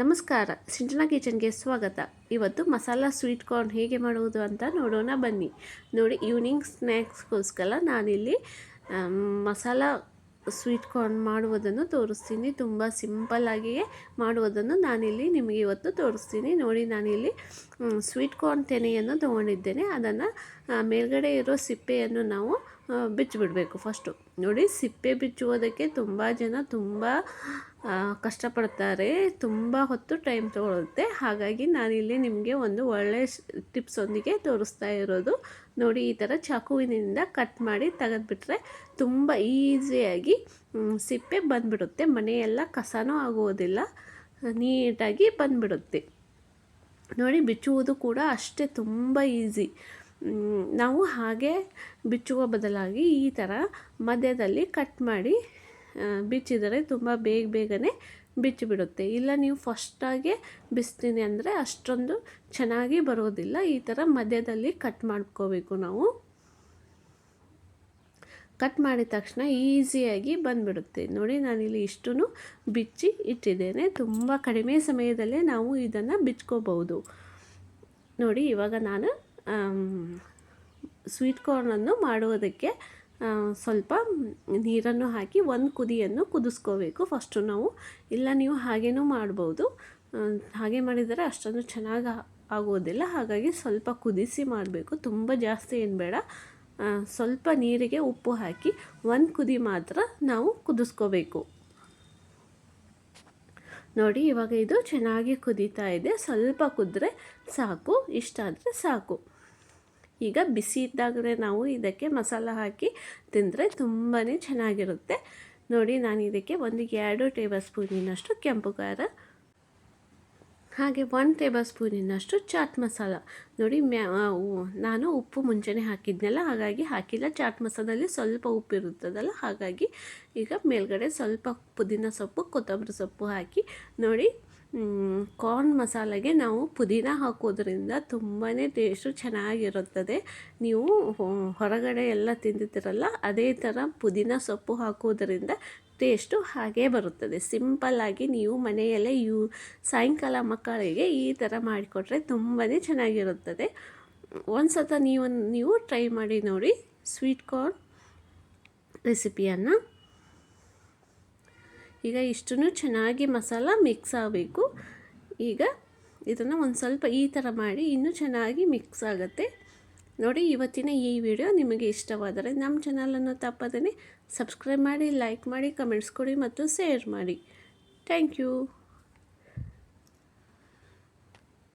ನಮಸ್ಕಾರ, ಸಿಂಚನಾ ಕಿಚನ್ಗೆ ಸ್ವಾಗತ. ಇವತ್ತು ಮಸಾಲ ಸ್ವೀಟ್ ಕಾರ್ನ್ ಹೇಗೆ ಮಾಡುವುದು ಅಂತ ನೋಡೋಣ ಬನ್ನಿ. ನೋಡಿ ಈವ್ನಿಂಗ್ ಸ್ನ್ಯಾಕ್ಸ್ಗೋಸ್ಕರ ನಾನಿಲ್ಲಿ ಮಸಾಲ ಸ್ವೀಟ್ ಕಾರ್ನ್ ಮಾಡುವುದನ್ನು ತೋರಿಸ್ತೀನಿ. ತುಂಬ ಸಿಂಪಲ್ಲಾಗಿಯೇ ಮಾಡುವುದನ್ನು ನಾನಿಲ್ಲಿ ನಿಮಗೆ ಇವತ್ತು ತೋರಿಸ್ತೀನಿ. ನೋಡಿ, ನಾನಿಲ್ಲಿ ಸ್ವೀಟ್ ಕಾರ್ನ್ ತೆನೆಯನ್ನು ತೊಗೊಂಡಿದ್ದೇನೆ. ಅದನ್ನು ಮೇಲ್ಗಡೆ ಇರೋ ಸಿಪ್ಪೆಯನ್ನು ನಾವು ಬಿಚ್ಚಿಬಿಡಬೇಕು ಫಸ್ಟು. ನೋಡಿ, ಸಿಪ್ಪೆ ಬಿಚ್ಚುವುದಕ್ಕೆ ತುಂಬ ಜನ ತುಂಬ ಕಷ್ಟಪಡ್ತಾರೆ, ತುಂಬ ಹೊತ್ತು ಟೈಮ್ ತೊಗೊಳುತ್ತೆ. ಹಾಗಾಗಿ ನಾನಿಲ್ಲಿ ನಿಮಗೆ ಒಂದು ಒಳ್ಳೆಯ ಟಿಪ್ಸೊಂದಿಗೆ ತೋರಿಸ್ತಾ ಇರೋದು. ನೋಡಿ, ಈ ಥರ ಚಾಕುವಿನಿಂದ ಕಟ್ ಮಾಡಿ ತೆಗೆದುಬಿಟ್ರೆ ತುಂಬ ಈಸಿಯಾಗಿ ಸಿಪ್ಪೆ ಬಂದುಬಿಡುತ್ತೆ. ಮನೆಯೆಲ್ಲ ಕಸನೂ ಆಗುವುದಿಲ್ಲ ನೀಟಾಗಿ ಬಂದುಬಿಡುತ್ತೆ. ನೋಡಿ, ಬಿಚ್ಚುವುದು ಕೂಡ ಅಷ್ಟೇ ತುಂಬ ಈಸಿ ನಾವು ಹಾಗೆ ಬಿಚ್ಚುವ ಬದಲಾಗಿ ಈ ಥರ ಮಧ್ಯದಲ್ಲಿ ಕಟ್ ಮಾಡಿ ಬಿಚ್ಚಿದರೆ ತುಂಬ ಬೇಗ ಬೇಗನೆ ಬಿಚ್ಚಿಬಿಡುತ್ತೆ. ಇಲ್ಲ ನೀವು ಫಸ್ಟಾಗೆ ಬಿಸ್ತೀನಿ ಅಂದರೆ ಅಷ್ಟೊಂದು ಚೆನ್ನಾಗಿ ಬರೋದಿಲ್ಲ. ಈ ಥರ ಮಧ್ಯದಲ್ಲಿ ಕಟ್ ಮಾಡ್ಕೋಬೇಕು ನಾವು. ಕಟ್ ಮಾಡಿದ ತಕ್ಷಣ ಈಸಿಯಾಗಿ ಬಂದುಬಿಡುತ್ತೆ. ನೋಡಿ, ನಾನಿಲ್ಲಿ ಇಷ್ಟೂ ಬಿಚ್ಚಿ ಇಟ್ಟಿದ್ದೇನೆ. ತುಂಬ ಕಡಿಮೆ ಸಮಯದಲ್ಲೇ ನಾವು ಇದನ್ನು ಬಿಚ್ಕೋಬಹುದು. ನೋಡಿ, ಇವಾಗ ನಾನು ಸ್ವೀಟ್ ಕಾರ್ನನ್ನು ಮಾಡುವುದಕ್ಕೆ ಸ್ವಲ್ಪ ನೀರನ್ನು ಹಾಕಿ ಒಂದು ಕುದಿಯನ್ನು ಕುದಿಸ್ಕೋಬೇಕು. ಫಸ್ಟು ನಾವು, ಇಲ್ಲ ನೀವು ಹಾಗೇನೂ ಮಾಡ್ಬೋದು. ಹಾಗೆ ಮಾಡಿದರೆ ಅಷ್ಟೊಂದು ಚೆನ್ನಾಗಿ ಆಗೋದಿಲ್ಲ. ಹಾಗಾಗಿ ಸ್ವಲ್ಪ ಕುದಿಸಿ ಮಾಡಬೇಕು. ತುಂಬ ಜಾಸ್ತಿ ಏನು ಬೇಡ. ಸ್ವಲ್ಪ ನೀರಿಗೆ ಉಪ್ಪು ಹಾಕಿ ಒಂದು ಕುದಿ ಮಾತ್ರ ನಾವು ಕುದಿಸ್ಕೋಬೇಕು. ನೋಡಿ, ಇವಾಗ ಇದು ಚೆನ್ನಾಗಿ ಕುದೀತಾ ಇದೆ. ಸ್ವಲ್ಪ ಕುದ್ರೆ ಸಾಕು, ಇಷ್ಟ ಆದರೆ ಸಾಕು. ಈಗ ಬಿಸಿ ಇದ್ದಾಗಲೇ ನಾವು ಇದಕ್ಕೆ ಮಸಾಲ ಹಾಕಿ ತಿಂದರೆ ತುಂಬಾ ಚೆನ್ನಾಗಿರುತ್ತೆ. ನೋಡಿ, ನಾನು ಇದಕ್ಕೆ ಒಂದು ಎರಡು ಟೇಬಲ್ ಸ್ಪೂನಿನಷ್ಟು ಕೆಂಪು ಖಾರ, ಹಾಗೆ ಒನ್ ಟೇಬಲ್ ಸ್ಪೂನಿನಷ್ಟು ಚಾಟ್ ಮಸಾಲ. ನೋಡಿ, ಮ್ಯಾ ನಾನು ಉಪ್ಪು ಮುಂಚೆನೇ ಹಾಕಿದ್ನಲ್ಲ, ಹಾಗಾಗಿ ಹಾಕಿಲ್ಲ. ಚಾಟ್ ಮಸಾಲದಲ್ಲಿ ಸ್ವಲ್ಪ ಉಪ್ಪು ಇರುತ್ತದಲ್ಲ, ಹಾಗಾಗಿ ಈಗ ಮೇಲ್ಗಡೆ ಸ್ವಲ್ಪ ಪುದೀನ ಸೊಪ್ಪು, ಕೊತ್ತಂಬರಿ ಸೊಪ್ಪು ಹಾಕಿ ನೋಡಿ ಕಾರ್ನ್ ಮಸಾಲೆಗೆ ನಾವು ಪುದೀನ ಹಾಕೋದ್ರಿಂದ ತುಂಬಾ ಟೇಸ್ಟು ಚೆನ್ನಾಗಿರುತ್ತದೆ. ನೀವು ಹೊರಗಡೆ ಎಲ್ಲ ತಿಂದಿದ್ದೀರಲ್ಲ, ಅದೇ ಥರ ಪುದೀನ ಸೊಪ್ಪು ಹಾಕೋದ್ರಿಂದ ಟೇಸ್ಟು ಹಾಗೇ ಬರುತ್ತದೆ. ಸಿಂಪಲ್ಲಾಗಿ ನೀವು ಮನೆಯಲ್ಲೇ ಯೂ, ಸಾಯಂಕಾಲ ಮಕ್ಕಳಿಗೆ ಈ ಥರ ಮಾಡಿಕೊಟ್ರೆ ತುಂಬಾ ಚೆನ್ನಾಗಿರುತ್ತದೆ. ಒಂದು ಸತ ನೀವು ನೀವು ಟ್ರೈ ಮಾಡಿ ನೋಡಿ ಸ್ವೀಟ್ ಕಾರ್ನ್ ರೆಸಿಪಿಯನ್ನು ಈಗ ಇಷ್ಟನ್ನು ಚೆನ್ನಾಗಿ ಮಸಾಲ ಮಿಕ್ಸ್ ಆಗಬೇಕು. ಈಗ ಇದನ್ನು ಒಂದು ಸ್ವಲ್ಪ ಈ ಥರ ಮಾಡಿ ಇನ್ನೂ ಚೆನ್ನಾಗಿ ಮಿಕ್ಸ್ ಆಗುತ್ತೆ. ನೋಡಿ ಇವತ್ತಿನ ಈ ವಿಡಿಯೋ ನಿಮಗೆ ಇಷ್ಟವಾದರೆ ನಮ್ಮ ಚಾನಲನ್ನು ತಪ್ಪದೇ ಸಬ್ಸ್ಕ್ರೈಬ್ ಮಾಡಿ ಲೈಕ್ ಮಾಡಿ ಕಮೆಂಟ್ಸ್ ಕೊಡಿ ಮತ್ತು ಶೇರ್ ಮಾಡಿ. Thank you